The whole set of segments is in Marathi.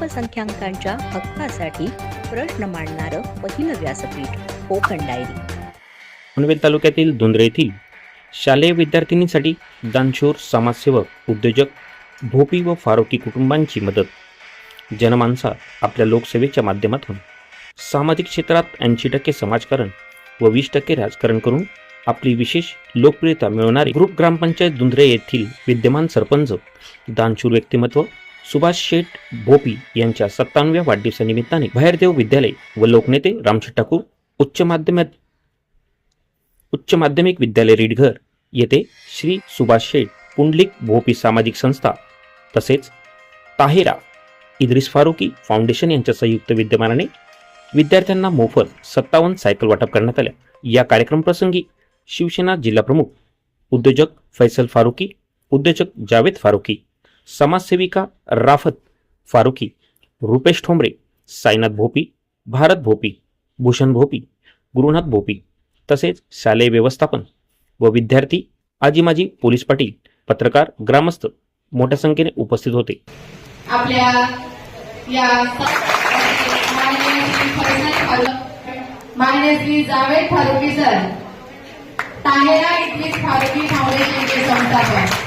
अल्पसंख्याकांच्या हक्कासाठी प्रश्न मांडणारं पहिलं व्यासपीठ कोकण डायरी. पनवेल तालुक्यातील धुंद्रे येथील शालेय विद्यार्थिनींसाठी दानशूर समाजसेवक उद्योजक भोपी व फारुकी कुटुंबांची मदत. जनमानसा आपल्या लोकसेवेच्या माध्यमातून. सामाजिक क्षेत्रात ऐंशी टक्के समाजकारण व वीस टक्के राजकारण करून आपली विशेष लोकप्रियता मिळवणारे ग्रुप ग्रामपंचायत धुंद्रे येथील विद्यमान सरपंच दानशूर व्यक्तिमत्व सुभाष शेठ भोपी यांच्या सत्तावन्नव्या वाढदिवसानिमित्ताने बाहेरदेव विद्यालय व लोकनेते रामशेठ ठाकूर उच्च माध्यमिक उच्च माध्यमिक विद्यालय रीडघर येथे श्री सुभाष शेठ पुंडलिक भोपी सामाजिक संस्था तसेच ताहेरा इद्रिस फारुकी फाउंडेशन यांच्या संयुक्त विद्यमानाने विद्यार्थ्यांना मोफत सत्तावन्न सायकल वाटप करण्यात आल्या. या कार्यक्रम प्रसंगी शिवसेना जिल्हाप्रमुख उद्योजक फैसल फारुकी उद्योजक जावेद फारुकी समाजसेविका राफत फारुकी रुपेश ठोंबरे साईनाथ भोपी भारत भोपी भूषण भोपी गुरुनाथ भोपी तसेच शालेय व्यवस्थापन व विद्यार्थी आजी माजी पोलीस पाटील पत्रकार ग्रामस्थ मोठ्या संख्येने उपस्थित होते. आपल्या या श्री श्री जावेद फारुकी सर ताहेरा इथलीच फारुकी फाउंडेशनचे संस्थापक.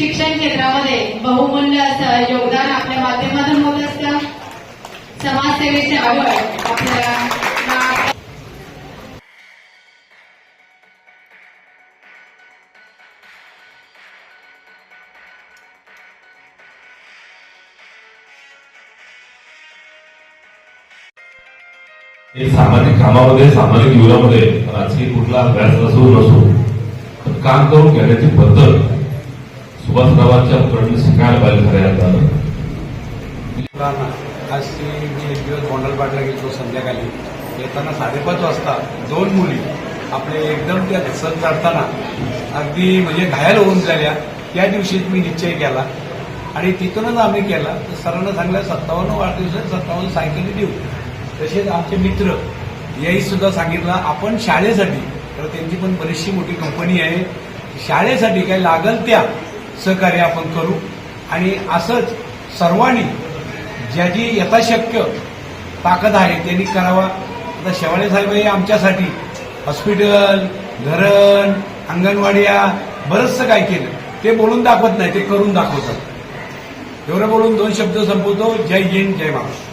शिक्षण क्षेत्रामध्ये बहुमूल्य असं योगदान आपल्या माध्यमातून होत असतं. समाजसेवेची आवड आपल्याला हे सामाजिक कामामध्ये सामाजिक जीवनामध्ये राजकीय कुठला अभ्यास असो नसो काम करून घेण्याची पद्धत सुभाषरावांच्या कडून शिकायला पाहिजे खऱ्या अर्थानं मुलांना आज ती मी एक दिवस गोंडलपाटला गेलो संध्याकाळी. येताना साडेपाच वाजता दोन मुली आपले एकदम त्या सण चढताना अगदी म्हणजे घायल होऊन झाल्या. त्या दिवशीच मी निश्चय केला आणि तिथूनच आम्ही केला. तर सरांना सांगलं सत्तावन्न वाढदिवसात सत्तावन्न सायकली देऊ. तसेच आमचे मित्र याही सुद्धा सांगितलं आपण शाळेसाठी तर त्यांची पण बरीचशी मोठी कंपनी आहे शाळेसाठी काही लागल त्या सहकार्य आपण करू. आणि असंच सर्वांनी ज्याची यथाशक्य ताकद आहे त्यांनी करावा. आता शेवाळे साहेब हे आमच्यासाठी हॉस्पिटल धरण अंगणवाड्या बरंचसं काय केलं. ते बोलून दाखवत नाही ते करून दाखवतात. एवढं बोलून दोन शब्द संपवतो. जय हिंद जय महाराष्ट्र.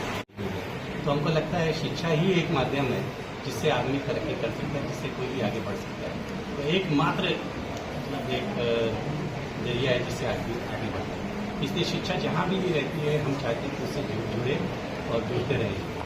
तो हमको लगता है शिक्षा ही एक माध्यम है जिससे आदमी तरक्की कर सकता है जिससे कोई भी आगे बढ़ सकता है। तो एकमात्र मतलब एक अ, जरिया है जिससे आदमी आगे बढ़ता है। इसलिए शिक्षा जहाँ भी भी रहती है हम चाहते हैं कि उससे जुड़े और जुड़ते रहें।